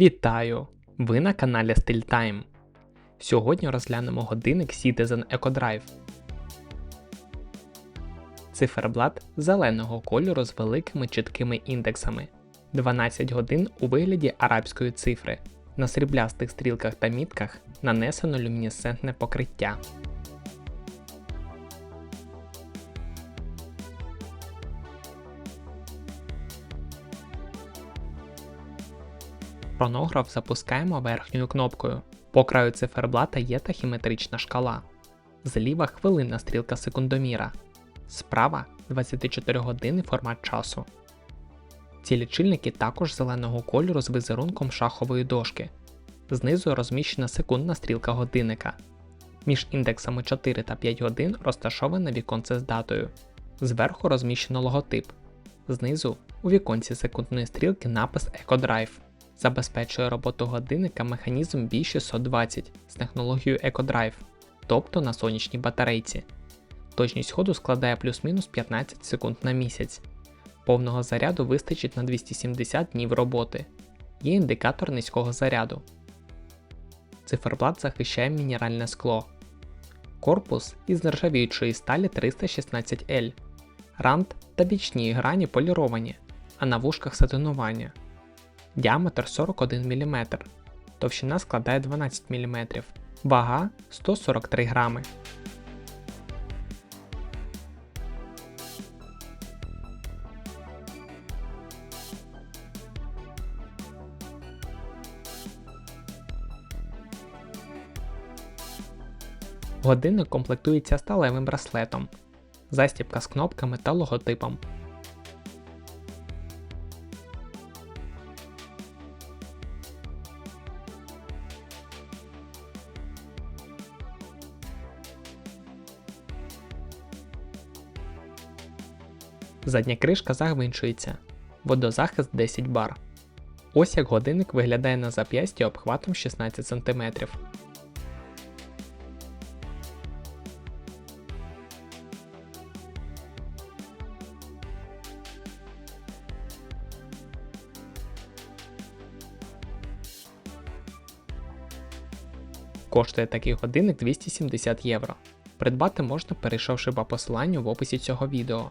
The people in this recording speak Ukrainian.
Вітаю! Ви на каналі StillTime. Сьогодні розглянемо годинник Citizen EcoDrive. Циферблат зеленого кольору з великими чіткими індексами. 12 годин у вигляді арабської цифри. На сріблястих стрілках та мітках нанесено люмінесцентне покриття. Хронограф запускаємо верхньою кнопкою. По краю циферблата є тахіметрична шкала. Зліва хвилинна стрілка секундоміра. Справа 24 години формат часу. Ці лічильники також зеленого кольору з візерунком шахової дошки. Знизу розміщена секундна стрілка годинника. Між індексами 4 та 5 годин розташоване віконце з датою. Зверху розміщено логотип. Знизу у віконці секундної стрілки напис EcoDrive. Забезпечує роботу годинника механізм B620 з технологією EcoDrive, тобто на сонячній батарейці. Точність ходу складає плюс-мінус 15 секунд на місяць. Повного заряду вистачить на 270 днів роботи. Є індикатор низького заряду. Циферблат захищає мінеральне скло. Корпус із нержавіючої сталі 316L. Рант та бічні грані поліровані, а на вушках сатинування. Діаметр 41 мм. Товщина складає 12 мм. Вага 143 грами. Годинник комплектується сталевим браслетом, застібка з кнопками та логотипом. Задня кришка загвинчується. Водозахист 10 бар. Ось як годинник виглядає на зап'ясті обхватом 16 см. Коштує такий годинник 270 євро. Придбати можна перейшовши по посиланню в описі цього відео.